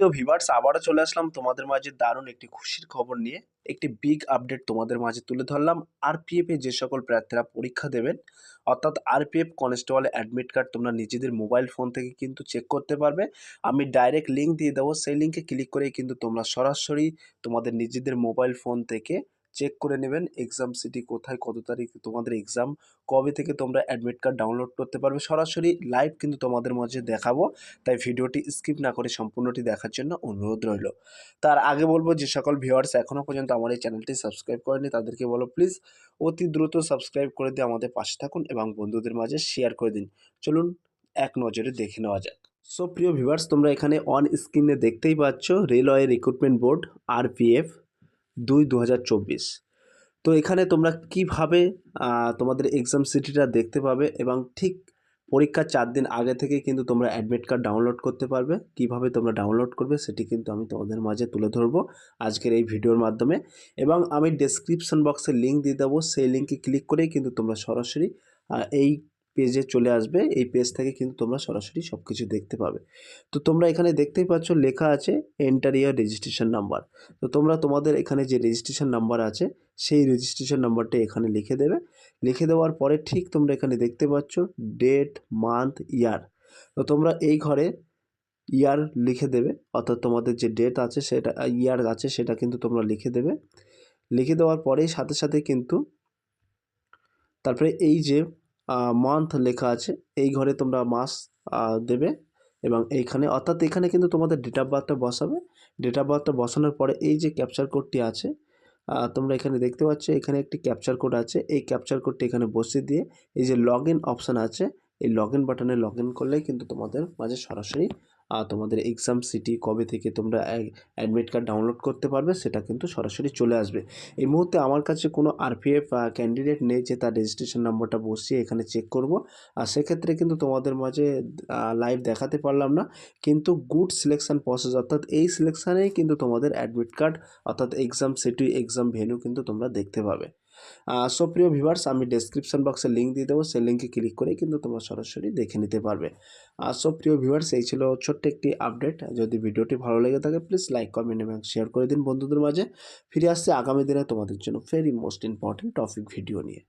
তো ভিভার্স আবারও চলে আসলাম তোমাদের মাঝে দারুণ একটি খুশির খবর নিয়ে। একটি বিগ আপডেট তোমাদের মাঝে তুলে ধরলাম। আরপিএফ এ যে সকল প্রার্থীরা পরীক্ষা দেবেন, অর্থাৎ আরপিএফ কনস্টেবল অ্যাডমিট কার্ড তোমরা নিজেদের মোবাইল ফোন থেকে কিন্তু চেক করতে পারবে। আমি ডাইরেক্ট লিঙ্ক দিয়ে দেবো, সেই লিঙ্কে ক্লিক করেই কিন্তু তোমরা সরাসরি তোমাদের নিজেদের মোবাইল ফোন থেকে চেক করে নেবেন এক্সাম সিটি কোথায়, কত তারিখ, তোমাদের এক্সাম কবে থেকে তোমরা অ্যাডমিট কার্ড ডাউনলোড করতে পারবে। সরাসরি লাইভ কিন্তু তোমাদের মাঝে দেখাবো, তাই ভিডিওটি স্কিপ না করে সম্পূর্ণটি দেখার জন্য অনুরোধ রইল। তার আগে বলব, যে সকল ভিউয়ার্স এখনও পর্যন্ত আমার এই চ্যানেলটি সাবস্ক্রাইব করেনি তাদেরকে বলো প্লিজ অতি দ্রুত সাবস্ক্রাইব করে দিয়ে আমাদের পাশে থাকুন এবং বন্ধুদের মাঝে শেয়ার করে দিন। চলুন এক নজরে দেখে নেওয়া যাক। সো প্রিয় ভিউয়ার্স তোমরা এখানে অন স্ক্রিনে দেখতেই পাচ্ছ, রেলওয়ে রিক্রুটমেন্ট বোর্ড আরপিএফ দুই দু তো এখানে তোমরা কীভাবে তোমাদের এক্সাম সিটিটা দেখতে পাবে এবং ঠিক পরীক্ষার চার দিন আগে থেকে কিন্তু তোমরা অ্যাডমিট কার্ড ডাউনলোড করতে পারবে। কীভাবে তোমরা ডাউনলোড করবে সেটি কিন্তু আমি তোমাদের মাঝে তুলে ধরবো আজকের এই ভিডিওর মাধ্যমে। এবং আমি ডেসক্রিপশন বক্সে লিঙ্ক দিয়ে দেবো, সেই লিঙ্কে ক্লিক করেই কিন্তু তোমরা সরাসরি এই পেজে চলে আসবে। এই পেজ থেকে কিন্তু তোমরা সরাসরি সব কিছু দেখতে পাবে। তো তোমরা এখানে দেখতেই পাচ্ছ লেখা আছে এন্টার ইয়ার রেজিস্ট্রেশন নাম্বার তো তোমরা তোমাদের এখানে যে রেজিস্ট্রেশন নাম্বার আছে, সেই রেজিস্ট্রেশন নাম্বারটা এখানে লিখে দেবে। লিখে দেওয়ার পরে ঠিক তোমরা এখানে দেখতে পাচ্ছ ডেট মান্থ ইয়ার তো তোমরা এই ঘরে ইয়ার লিখে দেবে। অর্থাৎ তোমাদের যে ডেট আছে সেটা ইয়ার আছে সেটা কিন্তু তোমরা লিখে দেবে। লিখে দেওয়ার পরেই সাথে সাথে কিন্তু তারপরে এই যে মান্থ লেখা আছে। এই ঘরে তোমরা মাস দেবে এবং এইখানে, অর্থাৎ এখানে কিন্তু তোমাদের ডেট অফ বার্থটা বসাবে। ডেট অফ বার্থটা বসানোর পরে এই যে ক্যাপচার কোডটি আছে তোমরা এখানে দেখতে পাচ্ছ, এখানে একটি ক্যাপচার কোড আছে। এই ক্যাপচার কোডটি এখানে বসিয়ে দিয়ে এই যে লগ ইন অপশান আছে, এই লগ ইন বাটনে লগ ইন করলেই কিন্তু তোমাদের মাঝে সরাসরি তোমাদের এক্সাম সিটি কবে থেকে তোমরা অ্যাডমিট কার্ড ডাউনলোড করতে পারবে সেটা কিন্তু সরাসরি চলে আসবে। এই মুহূর্তে আমার কাছে কোনো আরপিএফ ক্যান্ডিডেট নেই যে তার রেজিস্ট্রেশন নাম্বারটা বসিয়ে এখানে চেক করব। আর সেক্ষেত্রে কিন্তু তোমাদের মাঝে লাইভ দেখাতে পারলাম না। কিন্তু গুড সিলেকশন প্রসেস অর্থাৎ এই সিলেকশানেই কিন্তু তোমাদের অ্যাডমিট কার্ড অর্থাৎ এক্সাম সিটি এক্সাম ভেন্যু কিন্তু তোমরা দেখতে পাবে। সো প্রিয় ভিভার্স আমি ডেসক্রিপশন বক্সে লিঙ্ক দিয়ে দেবো। সেই লিঙ্কে ক্লিক করে কিন্তু তোমরা সরাসরি দেখে নিতে পারবে। সো প্রিয় ভিভার্স এই ছিল ছোট্ট একটি আপডেট যদি ভিডিওটি ভালো লেগে থাকে প্লিজ লাইক কমেন্ট এবং শেয়ার করে দিন বন্ধুদের মাঝে। ফিরে আসছে আগামী দিনে তোমাদের জন্য very most important topic video নিয়ে।